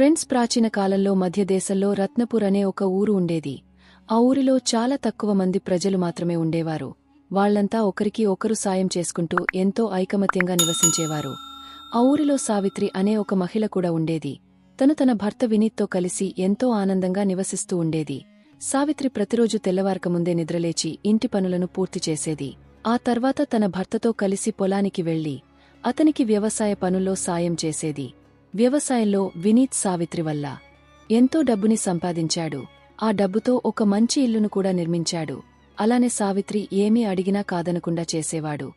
Friends ప్రాచీన కాలంలో మధ్యదేశంలో రత్నపూర్ అనే ఒక ఊరు ఉండేది. ఆ ఊరిలో చాలా తక్కువ మంది ప్రజలు మాత్రమే ఉండేవారు. వాళ్ళంతా ఒకరికి ఒకరు సాయం చేసుకుంటూ ఎంతో ఐకమత్యంగా నివసించేవారు. ఆ ఊరిలో సావిత్రి అనే ఒక మహిళ కూడా ఉండేది. తను తన భర్త వినీత్తో కలిసి ఎంతో ఆనందంగా నివసిస్తూ ఉండేది. సావిత్రి ప్రతిరోజు తెల్లవారకముందే నిద్రలేచి ఇంటి పనులను పూర్తి చేసేది. ఆ తర్వాత తన భర్తతో కలిసి పొలానికి వెళ్ళి అతనికి వ్యవసాయ పనుల్లో సాయం చేసేది. వ్యవసాయంలో వినీత్ సావిత్రి వల్ల. ఎంతో డబ్బుని సంపాదించాడు. ఆ డబ్బుతో ఒక మంచి ఇల్లును కూడా నిర్మించాడు. అలానే సావిత్రి ఏమీ అడిగినా కాదనకుండా చేసేవాడు.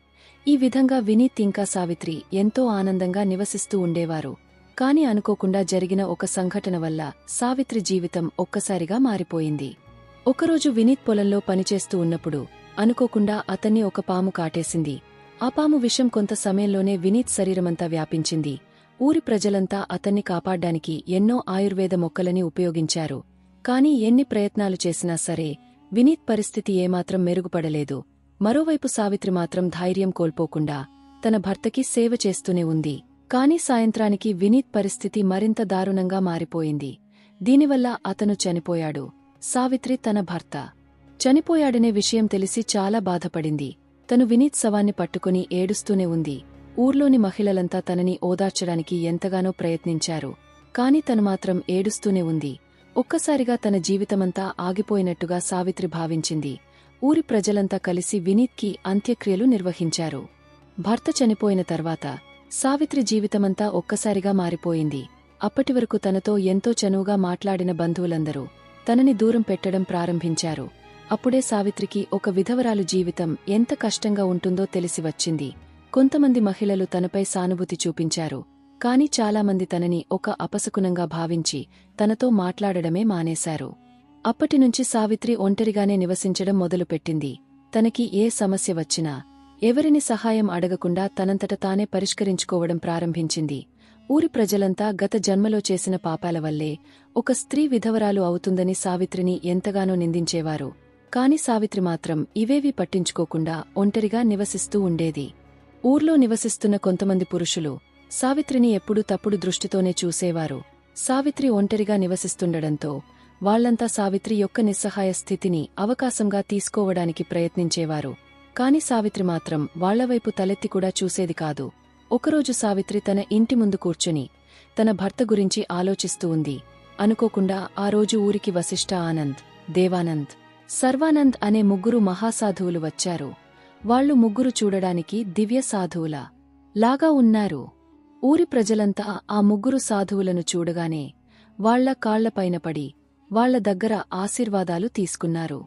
ఈ విధంగా వినీత్ ఇంకా సావిత్రి ఎంతో ఆనందంగా నివసిస్తూ ఉండేవారు. కాని అనుకోకుండా జరిగిన ఒక సంఘటన వల్ల సావిత్రి జీవితం ఒక్కసారిగా మారిపోయింది. ఒకరోజు వినీత్ పొలంలో పనిచేస్తూ ఉన్నప్పుడు అనుకోకుండా అతన్ని ఒక పాము కాటేసింది. ఆ పాము విషం కొంత సమయంలోనే వినీత్ శరీరమంతా వ్యాపించింది. ఊరి ప్రజలంతా అతన్ని కాపాడ్డానికి ఎన్నో ఆయుర్వేద మొక్కలని ఉపయోగించారు. కాని ఎన్ని ప్రయత్నాలు చేసినా సరే వినీత్ పరిస్థితి ఏమాత్రం మెరుగుపడలేదు. మరోవైపు సావిత్రి మాత్రం ధైర్యం కోల్పోకుండా తన భర్తకి సేవ చేస్తూనే ఉంది. కాని సాయంత్రానికి వినీత్ పరిస్థితి మరింత దారుణంగా మారిపోయింది. దీనివల్ల అతను చనిపోయాడు. సావిత్రి తన భర్త. చనిపోయాడనే విషయం తెలిసి చాలా బాధపడింది. తను వినీత్ శవాన్ని పట్టుకుని ఏడుస్తూనే ఉంది. ఊర్లోని మహిళలంతా తనని ఓదార్చడానికి ఎంతగానో ప్రయత్నించారు. కాని తను మాత్రం ఏడుస్తూనే ఉంది. ఒక్కసారిగా తన జీవితమంతా ఆగిపోయినట్టుగా సావిత్రి భావించింది. ఊరి ప్రజలంతా కలిసి వినీత్కి అంత్యక్రియలు నిర్వహించారు. భర్త చనిపోయిన తర్వాత సావిత్రి జీవితమంతా ఒక్కసారిగా మారిపోయింది. అప్పటివరకు తనతో ఎంతో చనువుగా మాట్లాడిన బంధువులందరూ తనని దూరం పెట్టడం ప్రారంభించారు. అప్పుడే సావిత్రికి ఒక విధవరాలు జీవితం ఎంత కష్టంగా ఉంటుందో తెలిసి వచ్చింది. కొంతమంది మహిళలు తనపై సానుభూతి చూపించారు కాని చాలామంది తనని ఒక అపశకునంగా భావించి తనతో మాట్లాడడమే మానేశారు. అప్పటినుంచి సావిత్రి ఒంటరిగానే నివసించడం మొదలుపెట్టింది. తనకి ఏ సమస్య వచ్చినా ఎవరిని సహాయం అడగకుండా తనంతట తానే పరిష్కరించుకోవడం ప్రారంభించింది. ఊరి ప్రజలంతా గత జన్మలో చేసిన పాపాల వల్లే ఒక స్త్రీ విధవరాలు అవుతుందని సావిత్రిని ఎంతగానో నిందించేవారు. కాని సావిత్రి మాత్రం ఇవేవీ పట్టించుకోకుండా ఒంటరిగా నివసిస్తూ ఉండేది. ఊర్లో నివసిస్తున్న కొంతమంది పురుషులు సావిత్రిని ఎప్పుడూ తప్పుడు దృష్టితోనే చూసేవారు. సావిత్రి ఒంటరిగా నివసిస్తుండడంతో వాళ్ళంతా సావిత్రి యొక్క నిస్సహాయ స్థితిని అవకాశంగా తీసుకోవడానికి ప్రయత్నించేవారు. కాని సావిత్రి మాత్రం వాళ్ళవైపు తలెత్తి కూడా చూసేది కాదు. ఒకరోజు సావిత్రి తన ఇంటి ముందు కూర్చుని తన భర్త గురించి ఆలోచిస్తూ ఉంది. అనుకోకుండా ఆ రోజు ఊరికి వశిష్ఠ ఆనంద్ దేవానంద్ సర్వానంద్ అనే ముగ్గురు మహాసాధువులు వచ్చారు. వాళ్ళు ముగ్గురు చూడడానికి దివ్య సాధువులా లాగా ఉన్నారు. ఊరి ప్రజలంతా ఆ ముగ్గురు సాధువులను చూడగానే వాళ్ళ కాళ్ళపైన పడి వాళ్ళ దగ్గర ఆశీర్వాదాలు తీసుకున్నారు.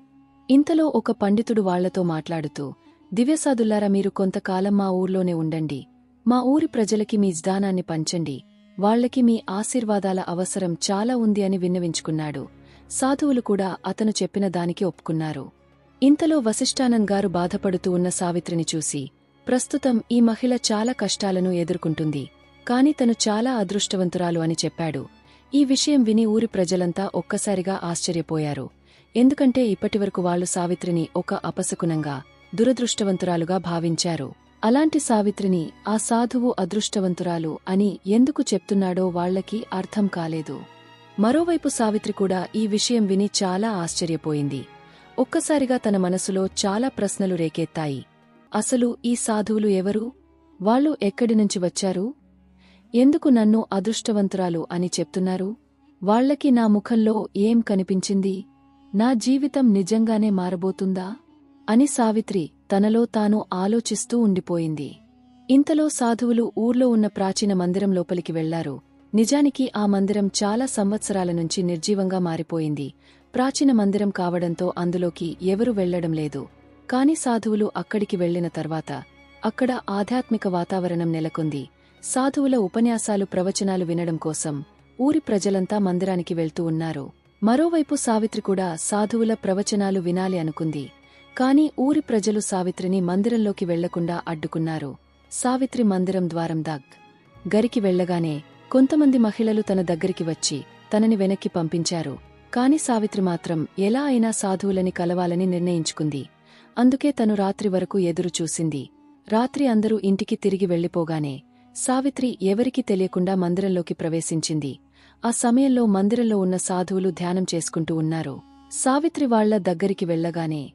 ఇంతలో ఒక పండితుడు వాళ్ళతో మాట్లాడుతూ దివ్యసాధుల్లారా మీరు కొంతకాలం మా ఊర్లోనే ఉండండి. మా ఊరి ప్రజలకి మీ జ్ఞానాన్ని పంచండి. వాళ్ళకి మీ ఆశీర్వాదాల అవసరం చాలా ఉంది అని విన్నవించుకున్నాడు. సాధువులు కూడా అతను చెప్పిన దానికి ఒప్పుకున్నారు. ఇంతలో వశిష్ఠానంగారు బాధపడుతూ ఉన్న సావిత్రిని చూసి ప్రస్తుతం ఈ మహిళ చాలా కష్టాలను ఎదుర్కొంటుంది. కాని తను చాలా అదృష్టవంతురాలు అని చెప్పాడు. ఈ విషయం విని ఊరి ప్రజలంతా ఒక్కసారిగా ఆశ్చర్యపోయారు. ఎందుకంటే ఇప్పటివరకు వాళ్ళు సావిత్రిని ఒక అపశకునంగా దురదృష్టవంతురాలుగా భావించారు. అలాంటి సావిత్రిని ఆ సాధువు అదృష్టవంతురాలు అని ఎందుకు చెప్తున్నాడో వాళ్ళకి అర్థం కాలేదు. మరోవైపు సావిత్రి కూడా ఈ విషయం విని చాలా ఆశ్చర్యపోయింది. ఒక్కసారిగా తన మనసులో చాలా ప్రశ్నలు రేకెత్తాయి. అసలు ఈ సాధువులు ఎవరు? వాళ్ళు ఎక్కడినుంచి వచ్చారు? ఎందుకు నన్ను అదృష్టవంతురాలు అని చెప్తున్నారు? వాళ్ళకి నా ముఖంలో ఏం కనిపించింది? నా జీవితం నిజంగానే మారబోతుందా? అని సావిత్రి తనలో తాను ఆలోచిస్తూ ఉండిపోయింది. ఇంతలో సాధువులు ఊర్లో ఉన్న ప్రాచీన మందిరం లోపలికి వెళ్ళారు. నిజానికి ఆ మందిరం చాలా సంవత్సరాల నుంచి నిర్జీవంగా మారిపోయింది. ప్రాచీన మందిరం కావడంతో అందులోకి ఎవరు వెళ్ళడం లేదు. కాని సాధువులు అక్కడికి వెళ్ళిన తర్వాత అక్కడ ఆధ్యాత్మిక వాతావరణం నెలకొంది. సాధువుల ఉపన్యాసాలు ప్రవచనాలు వినడం కోసం ఊరి ప్రజలంతా మందిరానికి వెళ్తూ ఉన్నారు. మరోవైపు సావిత్రి కూడా సాధువుల ప్రవచనాలు వినాలి అనుకుంది. కాని ఊరి ప్రజలు సావిత్రిని మందిరంలోకి వెళ్ళకుండా అడ్డుకున్నారు. సావిత్రి మందిరం ద్వారం దగ్ గరికి వెళ్ళగానే కొంతమంది మహిళలు తన దగ్గరికి వచ్చి తనని వెనక్కి పంపించారు. కాని సావిత్రి మాత్రం ఎలా అయినా సాధువులని కలవాలని నిర్ణయించుకుంది. అందుకే తను రాత్రి వరకు ఎదురు చూసింది. రాత్రి అందరూ ఇంటికి తిరిగి వెళ్ళిపోగానే సావిత్రి ఎవరికీ తెలియకుండా మందిరంలోకి ప్రవేశించింది. ఆ సమయంలో మందిరంలో ఉన్న సాధువులు ధ్యానం చేసుకుంటూ ఉన్నారు. సావిత్రి వాళ్ళ దగ్గరికి వెళ్ళగానే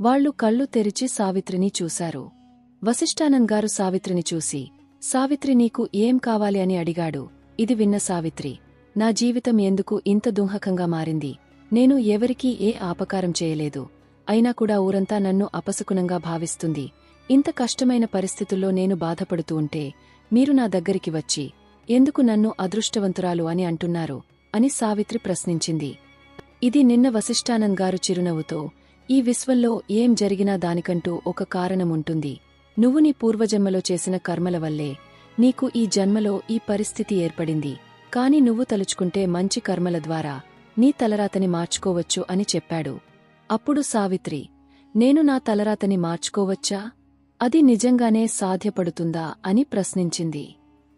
వాళ్ళు కళ్ళు తెరిచి సావిత్రిని చూశారు. వశిష్ఠానంగారు సావిత్రిని చూసి సావిత్రి నీకు ఏం కావాలి? అని అడిగాడు. ఇది విన్న సావిత్రి నా జీవితం ఎందుకు ఇంత దుంహకంగా మారింది? నేను ఎవరికీ ఏ ఆపకారం చేయలేదు. అయినా కూడా ఊరంతా నన్ను అపశకునంగా భావిస్తుంది. ఇంత కష్టమైన పరిస్థితుల్లో నేను బాధపడుతూ ఉంటే మీరు నా దగ్గరికి వచ్చి ఎందుకు నన్ను అదృష్టవంతురాలు అని అంటున్నారు? అని సావిత్రి ప్రశ్నించింది. ఇది నిన్న వశిష్ఠానంద్ గారు చిరునవ్వుతో ఈ విశ్వంలో ఏం జరిగినా దానికంటూ ఒక కారణముంటుంది నువ్వు నీ పూర్వజన్మలో చేసిన కర్మల వల్లే నీకు ఈ జన్మలో ఈ పరిస్థితి ఏర్పడింది. కాని నువ్వు తలుచుకుంటే మంచి కర్మల ద్వారా నీ తలరాతని మార్చుకోవచ్చు అని చెప్పాడు. అప్పుడు సావిత్రి నేను నా తలరాతని మార్చుకోవచ్చా? అది నిజంగానే సాధ్యపడుతుందా అని ప్రశ్నించింది.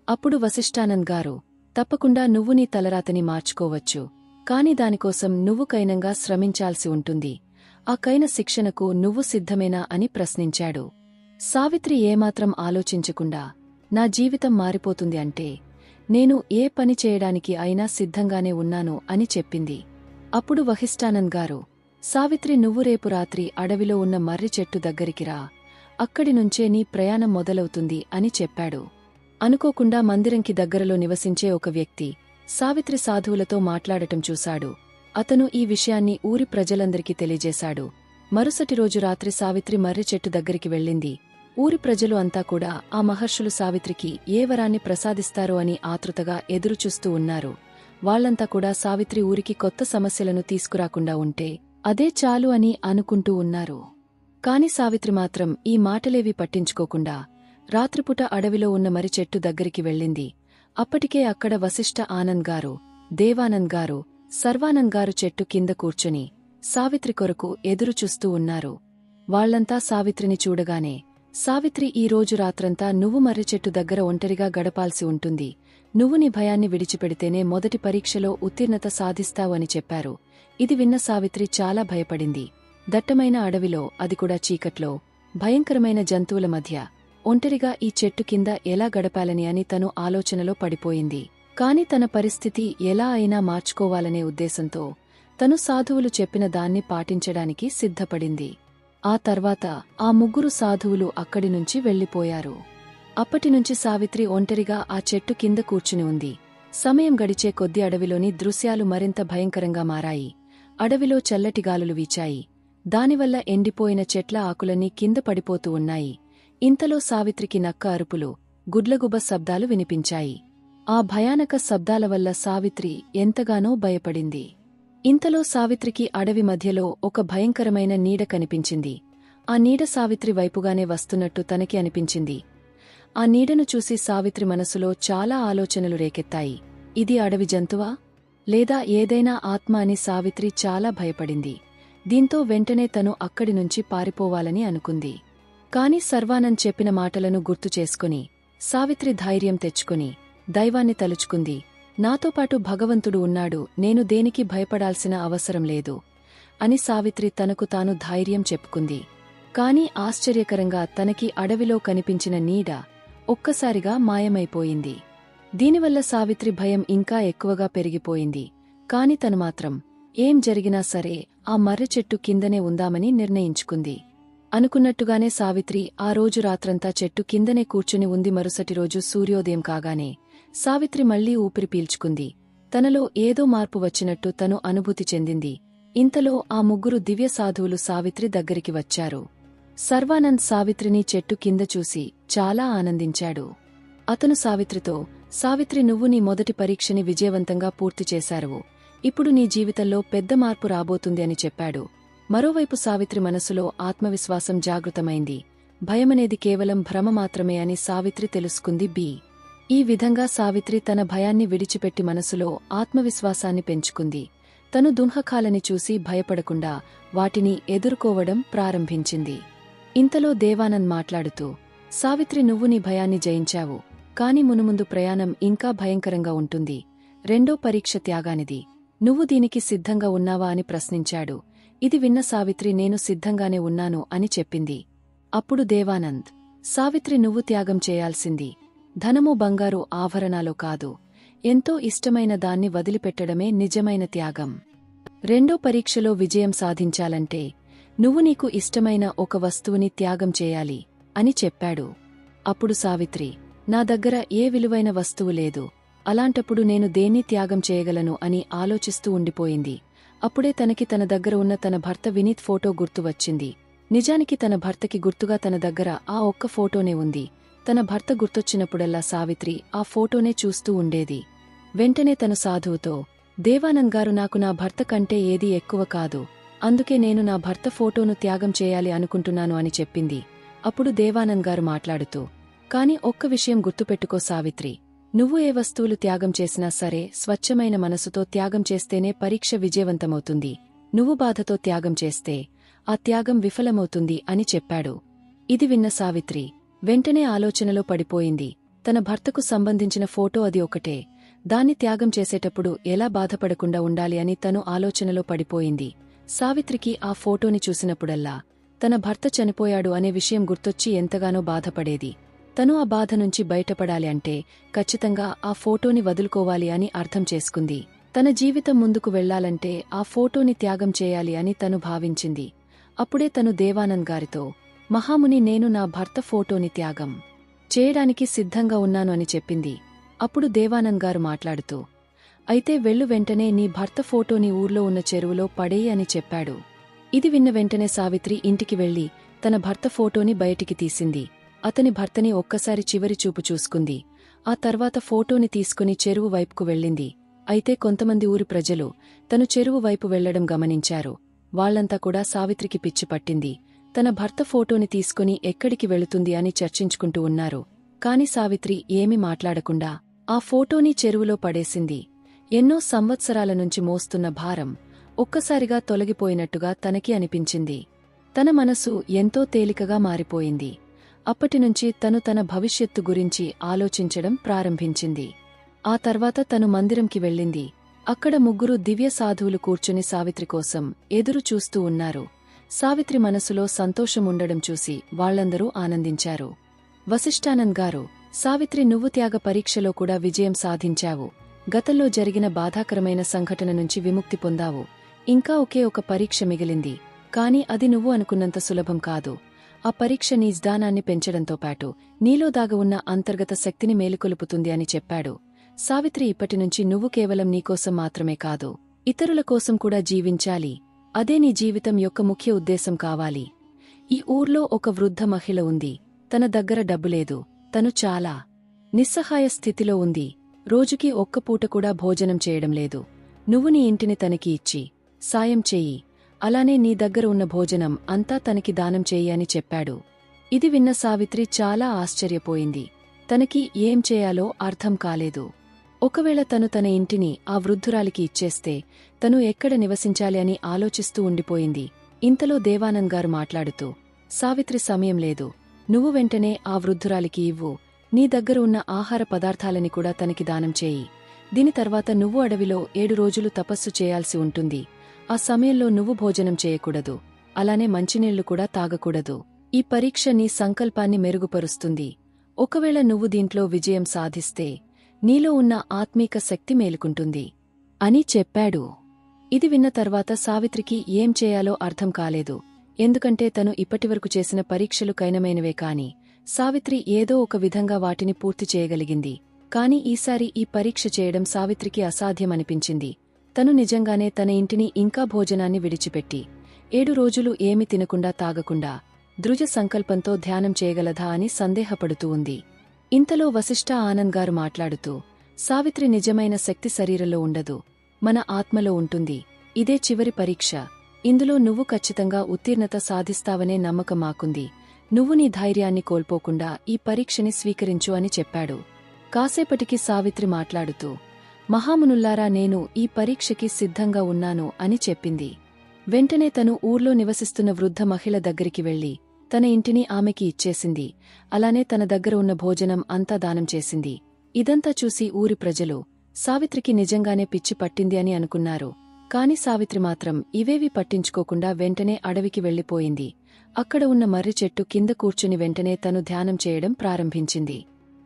అప్పుడు వశిష్ఠానంద్ గారు తప్పకుండా నువ్వు నీ తలరాతని మార్చుకోవచ్చు కాని దానికోసం నువ్వు కైనంగా శ్రమించాల్సి ఉంటుంది ఆ కైన శిక్షణకు నువ్వు సిద్ధమేనా అని ప్రశ్నించాడు. సావిత్రి ఏమాత్రం ఆలోచించకుండా నా జీవితం మారిపోతుంది అంటే నేను ఏ పని చేయడానికి అయినా సిద్ధంగానే ఉన్నాను అని చెప్పింది. అప్పుడు వహిష్ఠానంద్ గారు సావిత్రి నువ్వు రేపు రాత్రి అడవిలో ఉన్న మర్రి చెట్టు దగ్గరికి రా. అక్కడి నుంచే నీ ప్రయాణం మొదలవుతుంది అని చెప్పాడు. అనుకోకుండా మందిరంకి దగ్గరలో నివసించే ఒక వ్యక్తి సావిత్రి సాధువులతో మాట్లాడటం చూశాడు. అతను ఈ విషయాన్ని ఊరి ప్రజలందరికీ తెలియజేశాడు. మరుసటి రోజు రాత్రి సావిత్రి మర్రి చెట్టు దగ్గరికి వెళ్ళింది. ఊరి ప్రజలు అంతా కూడా ఆ మహర్షులు సావిత్రికి ఏ వరాన్ని ప్రసాదిస్తారో అని ఆతృతగా ఎదురుచూస్తూ ఉన్నారు. వాళ్ళంతా కూడా సావిత్రి ఊరికి కొత్త సమస్యలను తీసుకురాకుండా ఉంటే అదే చాలు అని అనుకుంటూ ఉన్నారు. కాని సావిత్రి మాత్రం ఈ మాటలేవి పట్టించుకోకుండా రాత్రిపుట అడవిలో ఉన్న మరి చెట్టు దగ్గరికి వెళ్ళింది. అప్పటికే అక్కడ వశిష్ఠ ఆనంద్ గారు దేవానంద్ గారు సర్వానంద్ గారు చెట్టు కింద కూర్చుని సావిత్రి కొరకు ఎదురుచూస్తూ ఉన్నారు. వాళ్ళంతా సావిత్రిని చూడగానే సావిత్రి ఈ రోజు రాత్రంతా నువ్వు మర్రిచెట్టు దగ్గర ఒంటరిగా గడపాల్సి ఉంటుంది. నువ్వు నీ భయాన్ని విడిచిపెడితేనే మొదటి పరీక్షలో ఉత్తీర్ణత సాధిస్తావు అని చెప్పారు. ఇది విన్న సావిత్రి చాలా భయపడింది. దట్టమైన అడవిలో అది కూడా చీకట్లో భయంకరమైన జంతువుల మధ్య ఒంటరిగా ఈ చెట్టు కింద ఎలా గడపాలని అని తను ఆలోచనలో పడిపోయింది. కాని తన పరిస్థితి ఎలా అయినా మార్చుకోవాలనే ఉద్దేశంతో తను సాధువులు చెప్పిన దాన్ని పాటించడానికి సిద్ధపడింది. ఆ తర్వాత ఆ ముగ్గురు సాధువులు అక్కడి నుంచి వెళ్ళిపోయారు అప్పటినుంచి సావిత్రి ఒంటరిగా ఆ చెట్టు కింద కూర్చుని ఉంది. సమయం గడిచే కొద్ది అడవిలోని దృశ్యాలు మరింత భయంకరంగా మారాయి. అడవిలో చల్లటి గాలులు వీచాయి. దానివల్ల ఎండిపోయిన చెట్ల ఆకులన్నీ కింద పడిపోతూ ఉన్నాయి. ఇంతలో సావిత్రికి నక్క అరుపులు గుడ్లగుబ శబ్దాలు వినిపించాయి. ఆ భయానక శబ్దాల వల్ల సావిత్రి ఎంతగానో భయపడింది. ఇంతలో సావిత్రికి అడవి మధ్యలో ఒక భయంకరమైన నీడ కనిపించింది. ఆ నీడ సావిత్రి వైపుగానే వస్తున్నట్టు తనకి అనిపించింది. ఆ నీడను చూసి సావిత్రి మనసులో చాలా ఆలోచనలు రేకెత్తాయి. ఇది అడవి జంతువా? లేదా ఏదైనా ఆత్మ అని సావిత్రి చాలా భయపడింది. దీంతో వెంటనే తను అక్కడి నుంచి పారిపోవాలని అనుకుంది. కాని సర్వానంద్ చెప్పిన మాటలను గుర్తు చేసుకుని సావిత్రి ధైర్యం తెచ్చుకుని దైవాన్ని తలుచుకుంది. నాతో పాటు భగవంతుడు ఉన్నాడు నేను దేనికి భయపడాల్సిన అవసరం లేదు అని సావిత్రి తనకు తాను ధైర్యం చెప్పుకుంది. కాని ఆశ్చర్యకరంగా తనకి అడవిలో కనిపించిన నీడ ఒక్కసారిగా మాయమైపోయింది. దీనివల్ల సావిత్రి భయం ఇంకా ఎక్కువగా పెరిగిపోయింది కాని తను మాత్రం ఏం జరిగినా సరే ఆ మర్రి చెట్టు కిందనే ఉందామని నిర్ణయించుకుంది. అనుకున్నట్టుగానే సావిత్రి ఆ రోజు రాత్రంతా చెట్టు కిందనే కూర్చుని ఉంది మరుసటి రోజు సూర్యోదయం కాగానే సావిత్రి మళ్ళీ ఊపిరి పీల్చుకుంది. తనలో ఏదో మార్పు వచ్చినట్టు తను అనుభూతి చెందింది. ఇంతలో ఆ ముగ్గురు దివ్య సాధువులు సావిత్రి దగ్గరికి వచ్చారు. సర్వానంద్ సావిత్రిని చెట్టు కింద చూసి చాలా ఆనందించాడు. అతను సావిత్రితో సావిత్రి నువ్వు నీ మొదటి పరీక్షని విజయవంతంగా పూర్తి చేశారు ఇప్పుడు నీ జీవితంలో పెద్ద మార్పు రాబోతుంది అని చెప్పాడు. మరోవైపు సావిత్రి మనసులో ఆత్మవిశ్వాసం జాగృతమైంది. భయమనేది కేవలం భ్రమ మాత్రమే అని సావిత్రి తెలుసుకుంది బి. ఈ విధంగా సావిత్రి తన భయాన్ని విడిచిపెట్టి మనసులో ఆత్మవిశ్వాసాన్ని పెంచుకుంది. తను దుంహకాలని చూసి భయపడకుండా వాటిని ఎదుర్కోవడం ప్రారంభించింది. ఇంతలో దేవానంద్ మాట్లాడుతూ సావిత్రి నువ్వు నీ భయాన్ని జయించావు. కాని మునుముందు ప్రయాణం ఇంకా భయంకరంగా ఉంటుంది. రెండో పరీక్ష త్యాగానిది. నువ్వు దీనికి సిద్ధంగా ఉన్నావా? అని ప్రశ్నించాడు. ఇది విన్న సావిత్రి నేను సిద్ధంగానే ఉన్నాను అని చెప్పింది. అప్పుడు దేవానంద్ సావిత్రి నువ్వు త్యాగం చేయాల్సింది. ధనము బంగారు ఆభరణాలు కాదు. ఎంతో ఇష్టమైన దాన్ని వదిలిపెట్టడమే నిజమైన త్యాగం. రెండో పరీక్షలో విజయం సాధించాలంటే నువ్వు నీకు ఇష్టమైన ఒక వస్తువుని త్యాగం చేయాలి అని చెప్పాడు. అప్పుడు సావిత్రి నా దగ్గర ఏ విలువైన వస్తువు లేదు. అలాంటప్పుడు నేను దేన్ని త్యాగం చేయగలను అని ఆలోచిస్తూ ఉండిపోయింది. అప్పుడే తనకి తన దగ్గర ఉన్న తన భర్త వినీత్ ఫోటో గుర్తు వచ్చింది. నిజానికి తన భర్తకి గుర్తుగా తన దగ్గర ఆ ఒక్క ఫోటోనే ఉంది. తన భర్త గుర్తొచ్చినప్పుడల్లా సావిత్రి ఆ ఫోటోనే చూస్తూ ఉండేది. వెంటనే తను సాధువుతో దేవానంద్ గారు నాకు నా భర్త కంటే ఏదీ ఎక్కువ కాదు. అందుకే నేను నా భర్త ఫోటోను త్యాగం చేయాలి అనుకుంటున్నాను అని చెప్పింది. అప్పుడు దేవానంద్ గారు మాట్లాడుతూ కాని ఒక్క విషయం గుర్తుపెట్టుకో సావిత్రి. నువ్వు ఏ వస్తువులు త్యాగం చేసినా సరే స్వచ్ఛమైన మనసుతో త్యాగం చేస్తేనే పరీక్ష విజయవంతమవుతుంది. నువ్వు బాధతో త్యాగం చేస్తే ఆ త్యాగం విఫలమవుతుంది అని చెప్పాడు. ఇది విన్న సావిత్రి. వెంటనే ఆలోచనలో పడిపోయింది. తన భర్తకు సంబంధించిన ఫోటో అది ఒకటే దాన్ని త్యాగం చేసేటప్పుడు ఎలా బాధపడకుండా ఉండాలి అని తను ఆలోచనలో పడిపోయింది. సావిత్రికి ఆ ఫోటోని చూసినప్పుడల్లా తన భర్త చనిపోయాడు అనే విషయం గుర్తొచ్చి ఎంతగానో బాధపడేది. తను ఆ బాధ నుంచి బయటపడాలి అంటే ఖచ్చితంగా ఆ ఫోటోని వదులుకోవాలి అని అర్థం చేసుకుంది. తన జీవితం ముందుకు వెళ్ళాలంటే ఆ ఫోటోని త్యాగం చేయాలి అని తను భావించింది. అప్పుడే తను దేవానంద్ గారితో మహాముని నేను నా భర్త ఫోటోని త్యాగం. చేయడానికి సిద్ధంగా ఉన్నాను అని చెప్పింది. అప్పుడు దేవానంద్ గారు మాట్లాడుతూ అయితే వెళ్ళు వెంటనే నీ భర్త ఫోటోని ఊర్లో ఉన్న చెరువులో పడేయి అని చెప్పాడు. ఇది విన్న వెంటనే సావిత్రి ఇంటికి వెళ్ళి తన భర్త ఫోటోని బయటికి తీసింది. అతని భర్తని ఒక్కసారి చివరి చూపు చూసుకుంది. ఆ తర్వాత ఫోటోని తీసుకుని చెరువు వైపుకు వెళ్ళింది. అయితే కొంతమంది ఊరి ప్రజలు తను చెరువు వైపు వెళ్ళడం గమనించారు. వాళ్ళంతా కూడా సావిత్రికి పిచ్చి పట్టింది. తన భర్త ఫోటోని తీసుకుని ఎక్కడికి వెళుతుంది అని చర్చించుకుంటూ ఉన్నారు. కాని సావిత్రి ఏమీ మాట్లాడకుండా ఆ ఫోటోని చెరువులో పడేసింది. ఎన్నో సంవత్సరాల నుంచి మోస్తున్న భారం ఒక్కసారిగా తొలగిపోయినట్టుగా తనకి అనిపించింది. తన మనసు ఎంతో తేలికగా మారిపోయింది. అప్పటినుంచి తను తన భవిష్యత్తు గురించి ఆలోచించడం ప్రారంభించింది. ఆ తర్వాత తను మందిరంకి వెళ్ళింది. అక్కడ ముగ్గురు దివ్య సాధువులు కూర్చుని సావిత్రి కోసం ఎదురు చూస్తూ ఉన్నారు. సావిత్రి మనసులో సంతోషముండడం చూసి వాళ్ళందరూ ఆనందించారు. వశిష్ఠానంద్ గారు సావిత్రి నువ్వు త్యాగ పరీక్షలో కూడా విజయం సాధించావు. గతంలో జరిగిన బాధాకరమైన సంఘటన నుంచి విముక్తి పొందావు. ఇంకా ఒకే ఒక పరీక్ష మిగిలింది. కాని అది నువ్వు అనుకున్నంత సులభం కాదు. ఆ పరీక్ష నీ జ్ఞానాన్ని పెంచడంతో పాటు నీలో దాగ ఉన్న అంతర్గత శక్తిని మేలుకొలుపుతుంది అని చెప్పాడు. సావిత్రి ఇప్పటినుంచి నువ్వు కేవలం నీకోసం మాత్రమే కాదు ఇతరుల కోసం కూడా జీవించాలి. అదే నీ జీవితం యొక్క ముఖ్య ఉద్దేశం కావాలి. ఈ ఊర్లో ఒక వృద్ధ మహిళ ఉంది. తన దగ్గర డబ్బులేదు తను చాలా నిస్సహాయ స్థితిలో ఉంది. రోజుకి ఒక్క పూట కూడా భోజనం చేయడం లేదు. నువ్వు నీ ఇంటిని తనకి ఇచ్చి సాయం చెయ్యి అలానే నీ దగ్గర ఉన్న భోజనం అంతా తనకి దానం చెయ్యి అని చెప్పాడు. ఇది విన్న సావిత్రి చాలా ఆశ్చర్యపోయింది. తనకి ఏం చేయాలో అర్థం కాలేదు. ఒకవేళ తను తన ఇంటిని ఆ వృద్ధురాలికి ఇచ్చేస్తే తను ఎక్కడ నివసించాలి అని ఆలోచిస్తూ ఉండిపోయింది. ఇంతలో దేవానంద్ గారు మాట్లాడుతూ సావిత్రి సమయం లేదు. నువ్వు వెంటనే ఆ వృద్ధురాలికి ఇవ్వు. నీ దగ్గర ఉన్న ఆహార పదార్థాలని కూడా తనకి దానం చేయి. దీని తర్వాత నువ్వు అడవిలో ఏడు రోజులు తపస్సు చేయాల్సి ఉంటుంది. ఆ సమయంలో నువ్వు భోజనం చేయకూడదు. అలానే మంచినీళ్ళు కూడా తాగకూడదు. ఈ పరీక్ష నీ సంకల్పాన్ని మెరుగుపరుస్తుంది. ఒకవేళ నువ్వు దీంట్లో విజయం సాధిస్తే నీలో ఉన్న ఆత్మీక శక్తి మేలుకుంటుంది అని చెప్పాడు. ఇది విన్న తర్వాత సావిత్రికి ఏం చేయాలో అర్థం కాలేదు. ఎందుకంటే తను ఇప్పటివరకు చేసిన పరీక్షలు కైనమైనవే కాని సావిత్రి ఏదో ఒక విధంగా వాటిని పూర్తి చేయగలిగింది. కాని ఈసారి ఈ పరీక్ష చేయడం సావిత్రికి అసాధ్యమనిపించింది. తను నిజంగానే తన ఇంటిని ఇంకా భోజనాన్ని విడిచిపెట్టి ఏడు రోజులు ఏమి తినకుండా తాగకుండా దృజ సంకల్పంతో ధ్యానం చేయగలదా అని సందేహపడుతూ ఉంది. ఇంతలో వశిష్ఠ ఆనంద్ గారు మాట్లాడుతూ సావిత్రి నిజమైన శక్తి శరీరంలో ఉండదు మన ఆత్మలో ఉంటుంది. ఇదే చివరి పరీక్ష. ఇందులో నువ్వు ఖచ్చితంగా ఉత్తీర్ణత సాధిస్తావనే నమ్మకం మాకుంది. నువ్వు నీ ధైర్యాన్ని కోల్పోకుండా ఈ పరీక్షని స్వీకరించు అని చెప్పాడు. కాసేపటికి సావిత్రి మాట్లాడుతూ మహామునుల్లారా నేను ఈ పరీక్షకి సిద్ధంగా ఉన్నాను అని చెప్పింది. వెంటనే తను ఊర్లో నివసిస్తున్న వృద్ధ మహిళ దగ్గరికి వెళ్ళి తన ఇంటిని ఆమెకి ఇచ్చేసింది. అలానే తన దగ్గర ఉన్న భోజనం అంతా దానం చేసింది. ఇదంతా చూసి ఊరి ప్రజలు సావిత్రికి నిజంగానే పిచ్చి పట్టింది అని అనుకున్నారు. కాని సావిత్రి మాత్రం ఇవేవి పట్టించుకోకుండా వెంటనే అడవికి వెళ్ళిపోయింది అక్కడ ఉన్న మర్రి చెట్టు కింద కూర్చుని వెంటనే తను ధ్యానం చేయడం ప్రారంభించింది.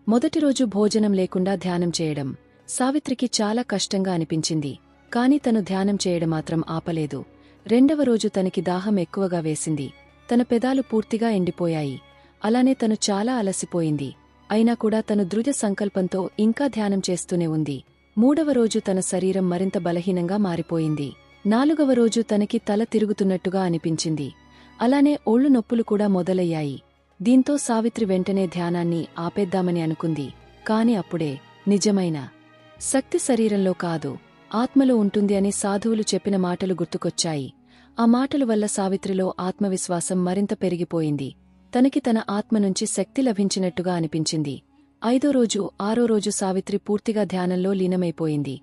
మొదటి రోజు భోజనం లేకుండా ధ్యానం చేయడం సావిత్రికి చాలా కష్టంగా అనిపించింది. కాని తను ధ్యానం చేయడం మాత్రం ఆపలేదు. రెండవ రోజు తనకి దాహం ఎక్కువగా వేసింది. తన పెదాలు పూర్తిగా ఎండిపోయాయి. అలానే తను చాలా అలసిపోయింది. అయినా కూడా తను దృఢ సంకల్పంతో ఇంకా ధ్యానం చేస్తూనే ఉంది. మూడవ రోజు తన శరీరం మరింత బలహీనంగా మారిపోయింది. నాలుగవ రోజు తనకి తల తిరుగుతున్నట్టుగా అనిపించింది. అలానే ఒళ్ళు నొప్పులు కూడా మొదలయ్యాయి. దీంతో సావిత్రి వెంటనే ధ్యానాన్ని ఆపేద్దామని అనుకుంది. కాని అప్పుడే నిజమైన శక్తి శరీరంలో కాదు ఆత్మలో ఉంటుంది అని సాధువులు చెప్పిన మాటలు గుర్తుకొచ్చాయి. ఆ మాటల వల్ల సావిత్రిలో ఆత్మవిశ్వాసం మరింత పెరిగిపోయింది. తనకి తన ఆత్మ నుంచి శక్తి లభించినట్టుగా అనిపించింది. ఐదో రోజు ఆరో రోజు సావిత్రి పూర్తిగా ధ్యానంలో లీనమైపోయింది.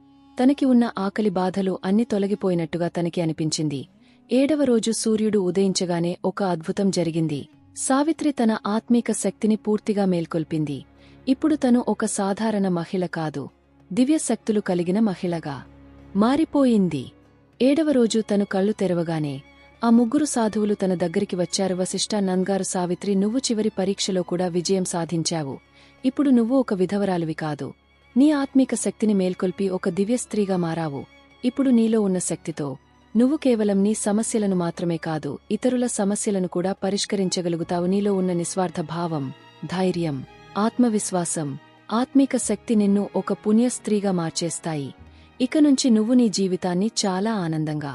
తనకి ఉన్న ఆకలి బాధలు అన్ని తొలగిపోయినట్టుగా తనకి అనిపించింది. ఏడవ రోజు సూర్యుడు ఉదయించగానే ఒక అద్భుతం జరిగింది. సావిత్రి తన ఆత్మీక శక్తిని పూర్తిగా మేల్కొల్పింది. ఇప్పుడు తను ఒక సాధారణ మహిళ కాదు. దివ్యశక్తులు కలిగిన మహిళగా మారిపోయింది. ఏడవ రోజు తను కళ్ళు తెరవగానే ఆ ముగ్గురు సాధువులు తన దగ్గరికి వచ్చారు. వశిష్ఠ నంద్గారు సావిత్రి నువ్వు చివరి పరీక్షలో కూడా విజయం సాధించావు. ఇప్పుడు నువ్వు ఒక విధవరాలివి కాదు. నీ ఆత్మీక శక్తిని మేల్కొల్పి ఒక దివ్య స్త్రీగా మారావు. ఇప్పుడు నీలో ఉన్న శక్తితో నువ్వు కేవలం నీ సమస్యలను మాత్రమే కాదు ఇతరుల సమస్యలను కూడా పరిష్కరించగలుగుతావు. నీలో ఉన్న నిస్వార్థ భావం ధైర్యం ఆత్మవిశ్వాసం ఆత్మీక శక్తి నిన్ను ఒక పుణ్య స్త్రీగా మార్చేస్తాయి. ఇక నుంచి నువ్వు నీ జీవితాన్ని చాలా ఆనందంగా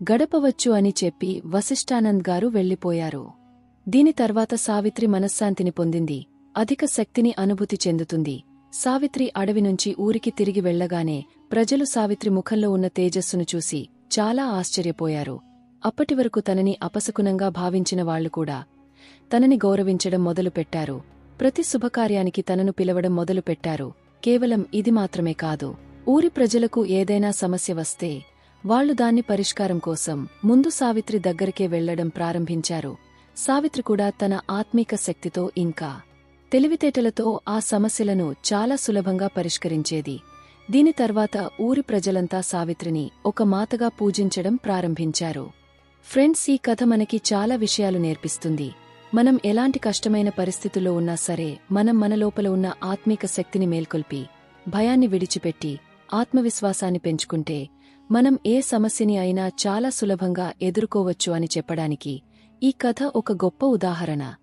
గడపవచ్చు అని చెప్పి వశిష్ఠానంద్ గారు వెళ్ళిపోయారు దీని తర్వాత సావిత్రి మనశ్శాంతిని పొందింది అధిక శక్తిని అనుభూతి చెందుతుంది. సావిత్రి అడవి నుంచి ఊరికి తిరిగి వెళ్ళగానే ప్రజలు సావిత్రి ముఖంలో ఉన్న తేజస్సును చూసి చాలా ఆశ్చర్యపోయారు. అప్పటివరకు తనని అపశకునంగా భావించిన వాళ్ళు కూడా తనని గౌరవించడం మొదలుపెట్టారు ప్రతి శుభకార్యానికి తనను పిలవడం మొదలుపెట్టారు కేవలం ఇది మాత్రమే కాదు. ఊరి ప్రజలకు ఏదైనా సమస్య వస్తే వాళ్ళు దాన్ని పరిష్కారం కోసం ముందు సావిత్రి దగ్గరికే వెళ్ళడం ప్రారంభించారు. సావిత్రి కూడా తన ఆత్మీక శక్తితో ఇంకా తెలివితేటలతో ఆ సమస్యలను చాలా సులభంగా పరిష్కరించేది. దీని తర్వాత ఊరి ప్రజలంతా సావిత్రిని ఒక మాతగా పూజించడం ప్రారంభించారు. ఫ్రెండ్స్ ఈ కథ మనకి చాలా విషయాలు నేర్పిస్తుంది. మనం ఎలాంటి కష్టమైన పరిస్థితుల్లో ఉన్నా సరే మనం మన లోపల ఉన్న ఆత్మీక శక్తిని మేల్కొల్పి భయాన్ని విడిచిపెట్టి ఆత్మవిశ్వాసాన్ని పెంచుకుంటే మనం ఏ సమస్యని అయినా చాలా సులభంగా ఎదుర్కోవచ్చు అని చెప్పడానికి ఈ కథ ఒక గొప్ప ఉదాహరణ.